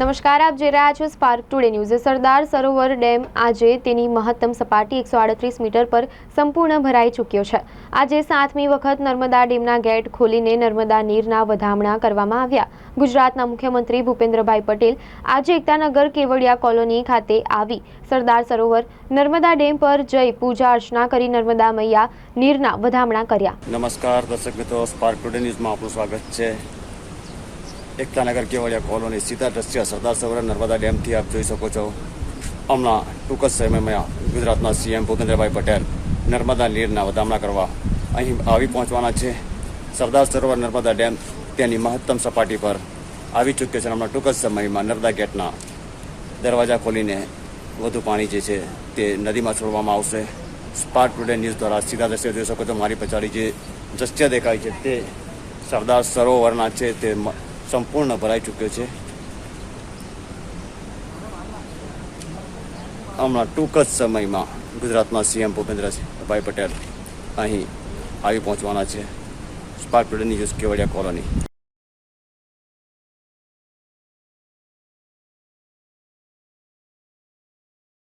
નમસ્કાર, આપ જોઈ રહ્યા છો Spark Today News Sardar Sarovar dam આજે તેની મહત્તમ સપાટી એકસો આડત્રીસ મીટર પર સંપૂર્ણ ભરાઈ ચૂક્યો છે. આજે સાતમી વખત નર્મદા ડેમના ગેટ ખોલીને નર્મદા નીરના વધામણા કરવામાં આવ્યા. ગુજરાતના મુખ્યમંત્રી ભૂપેન્દ્રભાઈ પટેલ આજે એકતાનગર કેવડિયા કોલોની ખાતે આવી. સરદાર સરોવર નર્મદા ડેમ પર જઈ પૂજા અર્ચના કરી નર્મદા મૈયા નીરના વધામણા કર્યા. નમસ્કાર, દર્શક મિત્રો. સ્પાર્ક ટુડે ન્યૂઝમાં આપનું સ્વાગત છે. એકતાનગર કેવડિયા કોલોની સીધા દ્રશ્ય સરદાર સરોવર નર્મદા ડેમથી આપ જોઈ શકો છો. હમણાં ટૂંક જ સમયમાં ગુજરાતના સીએમ ભૂપેન્દ્રભાઈ પટેલ નર્મદા નીરના વધામણા કરવા અહીં આવી પહોંચવાના છે. સરદાર સરોવર નર્મદા ડેમ તેની મહત્તમ સપાટી પર આવી ચૂક્યો છે હમણાં ટૂંક જ સમયમાં નર્મદા ગેટના દરવાજા ખોલીને વધુ પાણી જે છે તે નદીમાં છોડવામાં આવશે. સ્પાર્ક ટુડે ન્યૂઝ દ્વારા સીધા દ્રશ્ય જોઈ શકો છો. મારી પછાડી જે દ્રશ્ય દેખાય છે તે સરદાર સરોવરના છે તે સંપૂર્ણ ભરાઈ ચૂક્યો છે. હમણાં ટૂંક જ સમયમાં ગુજરાતના સીએમ ભૂપેન્દ્રભાઈ પટેલ અહીં આવી પહોંચવાના છે. Spark News Kevadia colony.